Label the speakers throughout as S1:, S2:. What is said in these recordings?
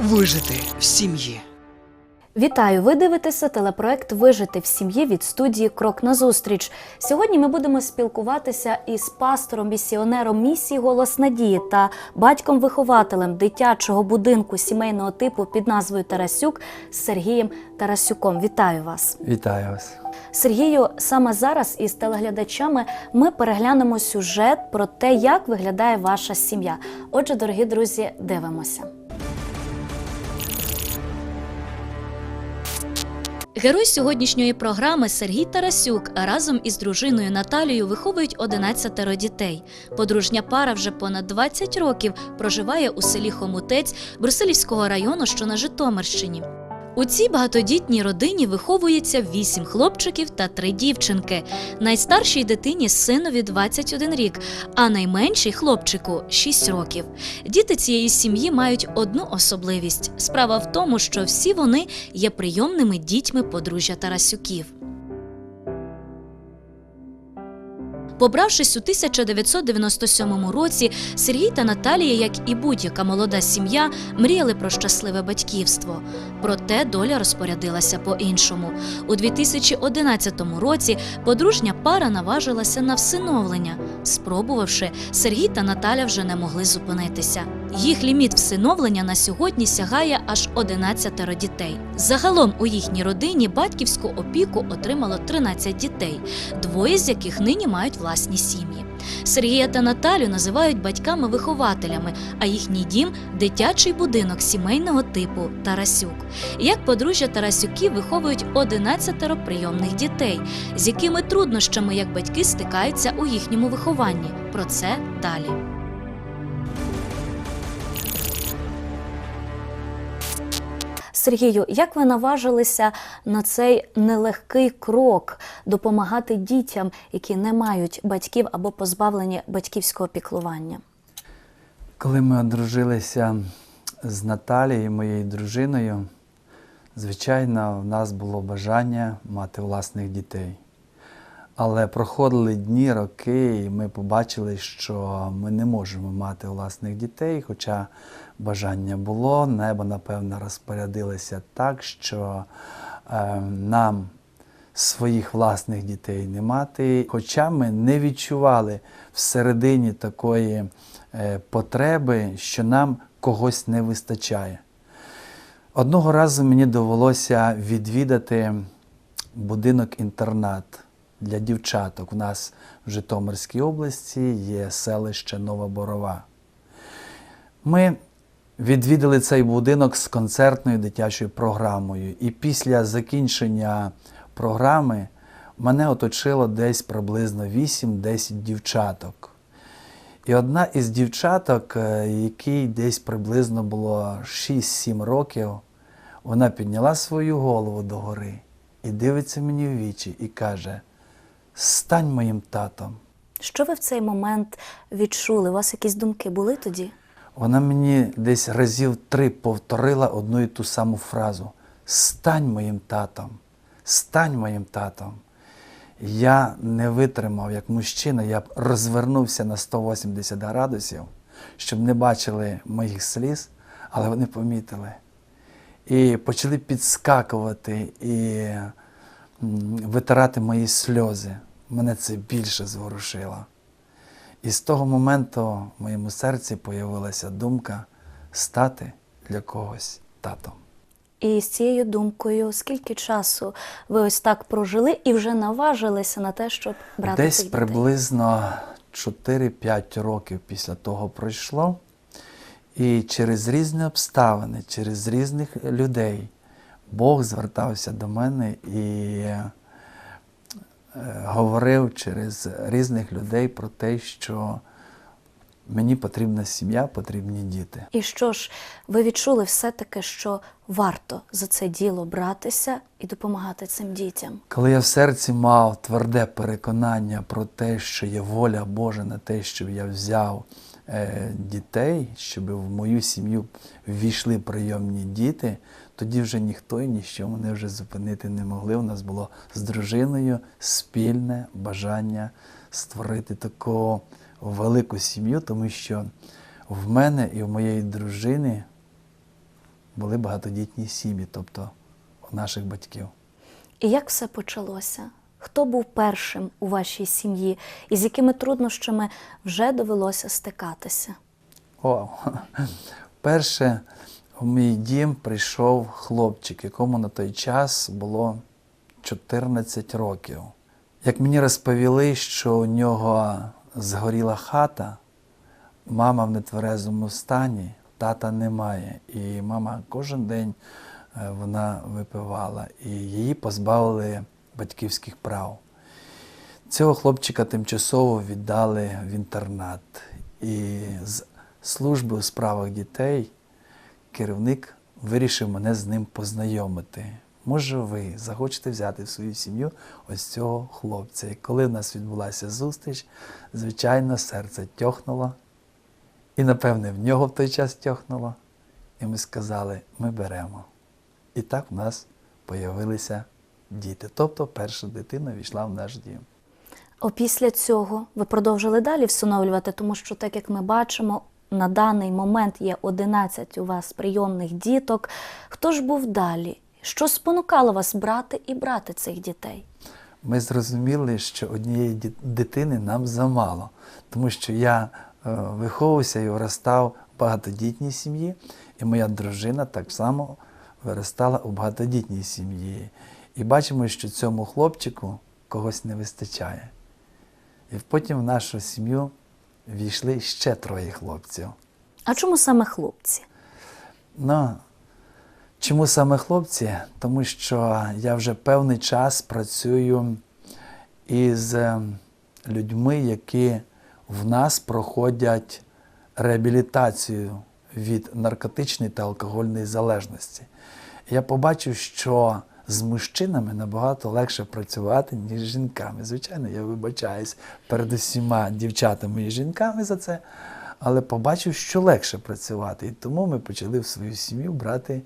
S1: Вижити в сім'ї.
S2: Вітаю! Ви дивитеся телепроект Вижити в сім'ї від студії Крок назустріч. Сьогодні ми будемо спілкуватися із пастором, місіонером місії Голос Надії та батьком-вихователем дитячого будинку сімейного типу під назвою Тарасюк Сергієм Тарасюком. Вітаю вас!
S3: Вітаю вас.
S2: Сергію, саме зараз із телеглядачами ми переглянемо сюжет про те, як виглядає ваша сім'я. Отже, дорогі друзі, дивимося.
S4: Герой сьогоднішньої програми Сергій Тарасюк разом із дружиною Наталією виховують 11 дітей. Подружня пара вже понад 20 років проживає у селі Хомутець Брусилівського району, що на Житомирщині. У цій багатодітній родині виховується вісім хлопчиків та три дівчинки. Найстаршій дитині синові 21 рік, а найменшій хлопчику 6 років. Діти цієї сім'ї мають одну особливість: справа в тому, що всі вони є прийомними дітьми подружжя Тарасюків. Побравшись у 1997 році, Сергій та Наталія, як і будь-яка молода сім'я, мріяли про щасливе батьківство. Проте доля розпорядилася по-іншому. У 2011 році подружня пара наважилася на всиновлення. Спробувавши, Сергій та Наталя вже не могли зупинитися. Їх ліміт всиновлення на сьогодні сягає аж 11 дітей. Загалом у їхній родині батьківську опіку отримало 13 дітей, двоє з яких нині мають власні сім'ї. Сергія та Наталю називають батьками-вихователями, а їхній дім дитячий будинок сімейного типу Тарасюк. Як подружжя Тарасюків виховують 11 прийомних дітей, з якими труднощами як батьки стикаються у їхньому вихованні. Про це далі.
S2: Сергію, як ви наважилися на цей нелегкий крок допомагати дітям, які не мають батьків або позбавлені батьківського піклування?
S3: Коли ми одружилися з Наталією, моєю дружиною, звичайно, в нас було бажання мати власних дітей. Але проходили дні, роки, і ми побачили, що ми не можемо мати власних дітей, хоча бажання було, небо, напевно, розпорядилося так, що е, нам своїх власних дітей не мати. Хоча ми не відчували всередині такої е, потреби, що нам когось не вистачає. Одного разу мені довелося відвідати будинок-інтернат для дівчаток. У нас в Житомирській області є селище Нова Борова. Ми відвідали цей будинок з концертною дитячою програмою. І після закінчення програми мене оточило десь приблизно 8-10 дівчаток. І одна із дівчаток, е, якій десь приблизно було 6-7 років, вона підняла свою голову догори і дивиться мені в вічі і каже: Стань моїм татом.
S2: Що ви в цей момент відчули? У вас якісь думки були тоді?
S3: Вона мені десь разів три повторила одну і ту саму фразу: Стань моїм татом, стань моїм татом. Я не витримав як мужчина, я розвернувся на 180 градусів, щоб не бачили моїх сліз, але вони помітили. І почали підскакувати і витирати мої сльози. Мене це більше зворушило. І з того моменту в моєму серці появилася думка стати для когось татом.
S2: І з цією думкою, скільки часу ви ось так прожили і вже наважилися на те, щоб брати
S3: Десь
S2: дітей?
S3: приблизно 4-5 років після того пройшло. І через різні обставини, через різних людей Бог звертався до мене і говорив через різних людей про те, що мені потрібна сім'я, потрібні діти.
S4: І що ж, ви відчули все-таки, що варто за це діло братися і допомагати цим дітям?
S3: Коли я в серці мав тверде переконання про те, що є воля Божа на те, щоб я взяв е, дітей, щоб в мою сім'ю ввійшли прийомні діти, тоді вже ніхто і ніщо мене вже зупинити не могли. У нас було з дружиною спільне бажання створити таку велику сім'ю, тому що в мене і в моєї дружини були багатодітні сім'ї, тобто у наших батьків.
S4: І як все почалося? Хто був першим у вашій сім'ї і з якими труднощами вже довелося стикатися?
S3: Вау. Перше в мій дім прийшов хлопчик, якому на той час було 14 років. Як мені розповіли, що у нього згоріла хата, мама в нетверезому стані, тата немає. І мама кожен день е, вона випивала, і її позбавили батьківських прав. Цього хлопчика тимчасово віддали в інтернат. І з служби у справах дітей керівник вирішив мене з ним познайомити. Може, ви захочете взяти в свою сім'ю ось цього хлопця. І коли в нас відбулася зустріч, звичайно, серце тьохнуло. І, напевне, в нього в той час тьохнуло. І ми сказали, ми беремо. І так в нас появилися діти. Тобто перша дитина війшла в наш дім.
S4: Опісля цього ви продовжили далі всиновлювати, тому що, так як ми бачимо, на даний момент є 11 у вас прийомних діток. Хто ж був далі? Що спонукало вас брати і брати цих дітей?
S3: Ми зрозуміли, що однієї дитини нам замало, тому що я е, виховувався і виростав в багатодітній сім'ї, і моя дружина так само виростала у багатодітній сім'ї. І бачимо, що цьому хлопчику когось не вистачає. І потім в нашу сім'ю війшли ще троє хлопців.
S4: А чому саме хлопці?
S3: Ну, чому саме хлопці? Тому що я вже певний час працюю із е, людьми, які в нас проходять реабілітацію від наркотичної та алкогольної залежності. Я побачив, що з мужчинами набагато легше працювати, ніж з жінками. Звичайно, я вибачаюсь перед усіма дівчатами і жінками за це, але побачив, що легше працювати. І тому ми почали в свою сім'ю брати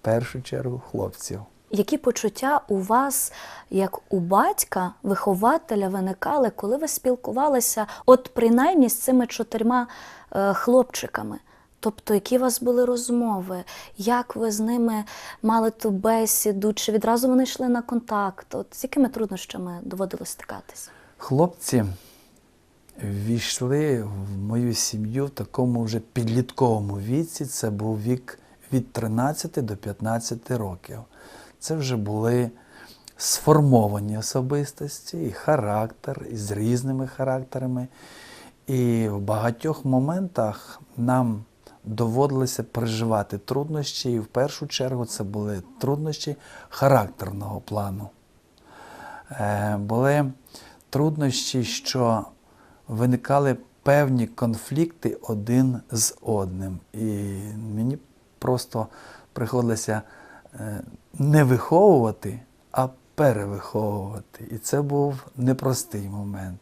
S3: в першу чергу хлопців.
S4: Які почуття у вас, як у батька, вихователя, виникали, коли ви спілкувалися, от принаймні з цими чотирма е, хлопчиками? Тобто, які у вас були розмови, як ви з ними мали ту бесіду, чи відразу вони йшли на контакт? От з якими труднощами доводилось стикатися?
S3: Хлопці ввійшли в мою сім'ю в такому вже підлітковому віці. Це був вік від 13 до 15 років. Це вже були сформовані особистості, і характер, і з різними характерами. І в багатьох моментах нам доводилося переживати труднощі, і в першу чергу це були труднощі характерного плану. Е, були труднощі, що виникали певні конфлікти один з одним. І мені просто приходилося е, не виховувати, а перевиховувати. І це був непростий момент.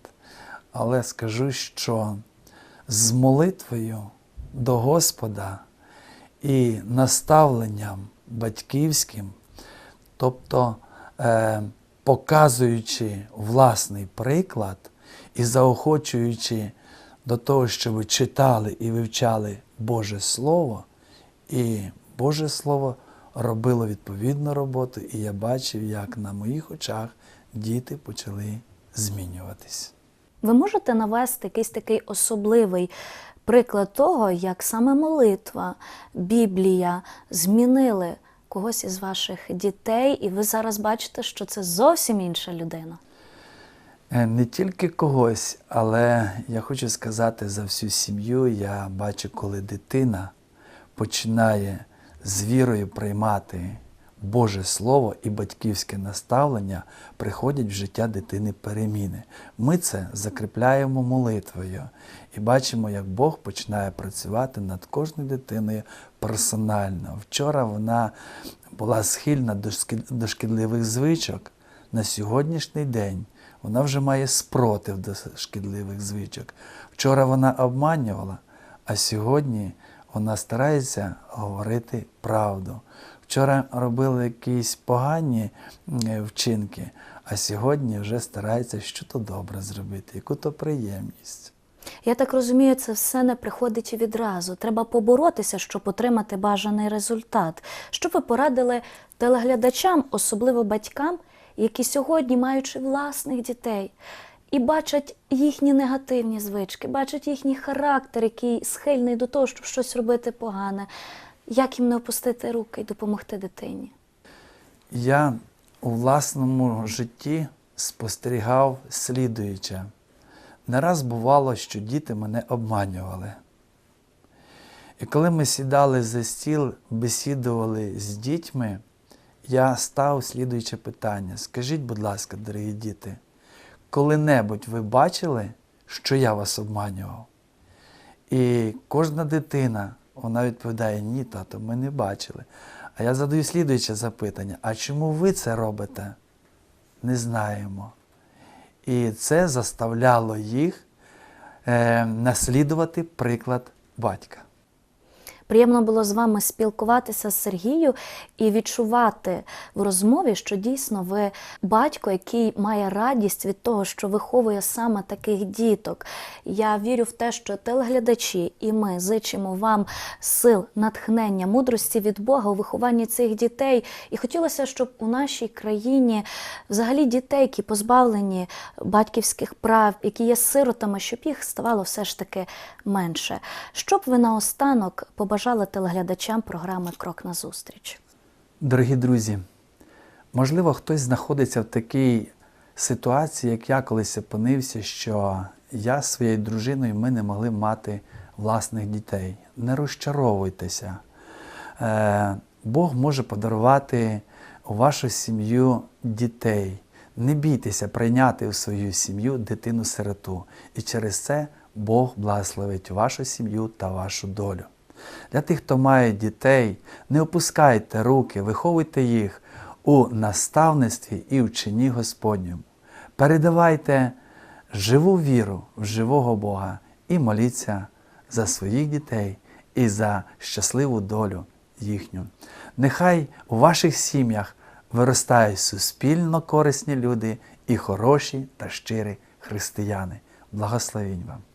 S3: Але скажу, що з молитвою до Господа і наставленням батьківським, тобто е, показуючи власний приклад і заохочуючи до того, щоб читали і вивчали Боже Слово, і Боже Слово робило відповідну роботу, і я бачив, як на моїх очах діти почали змінюватись.
S4: Ви можете навести якийсь такий особливий приклад того, як саме молитва, Біблія змінили когось із ваших дітей, і ви зараз бачите, що це зовсім інша людина.
S3: Е, Не тільки когось, але я хочу сказати за всю сім'ю. Я бачу, коли дитина починає з вірою приймати Боже Слово і батьківське наставлення приходять в життя дитини переміни. Ми це закріпляємо молитвою і бачимо, як Бог починає працювати над кожною дитиною персонально. Вчора вона була схильна до шкідливих звичок. На сьогоднішній день вона вже має спротив до шкідливих звичок. Вчора вона обманювала, а сьогодні вона старається говорити правду. Вчора робили якісь погані е, вчинки, а сьогодні вже старається щось добре зробити, яку-то приємність.
S4: Я так розумію, це все не приходить відразу. Треба поборотися, щоб отримати бажаний результат. Що ви порадили телеглядачам, особливо батькам, які сьогодні, маючи власних дітей, і бачать їхні негативні звички, бачать їхній характер, який схильний до того, щоб щось робити погане. Як їм не опустити руки і допомогти дитині?
S3: Я у власному житті спостерігав слідуюче. Не раз бувало, що діти мене обманювали. І коли ми сідали за стіл, бесідували з дітьми, я став слідуюче питання. Скажіть, будь ласка, дорогі діти, коли-небудь ви бачили, що я вас обманював? І кожна дитина, вона відповідає: ні, тато, ми не бачили. А я задаю слідуюче запитання: а чому ви це робите? Не знаємо. І це заставляло їх е, наслідувати приклад батька.
S4: Приємно було з вами спілкуватися з Сергією і відчувати в розмові, що дійсно ви батько, який має радість від того, що виховує саме таких діток. Я вірю в те, що телеглядачі і ми зичимо вам сил, натхнення, мудрості від Бога у вихованні цих дітей. І хотілося, щоб у нашій країні взагалі дітей, які позбавлені батьківських прав, які є сиротами, щоб їх ставало все ж таки менше. Що б ви наостанок побажали телеглядачам програми Крок назустріч?
S3: Дорогі друзі, можливо, хтось знаходиться в такій ситуації, як я колись опинився, що я з своєю дружиною ми не могли мати власних дітей. Не розчаровуйтеся. Е, Бог може подарувати у вашу сім'ю дітей. Не бійтеся прийняти в свою сім'ю дитину-сироту. І через це Бог благословить вашу сім'ю та вашу долю. Для тих, хто має дітей, не опускайте руки, виховуйте їх у наставництві і вчині Господньому. Передавайте живу віру в живого Бога і моліться за своїх дітей і за щасливу долю їхню. Нехай у ваших сім'ях виростають суспільно корисні люди і хороші та щирі християни. Благословінь вам!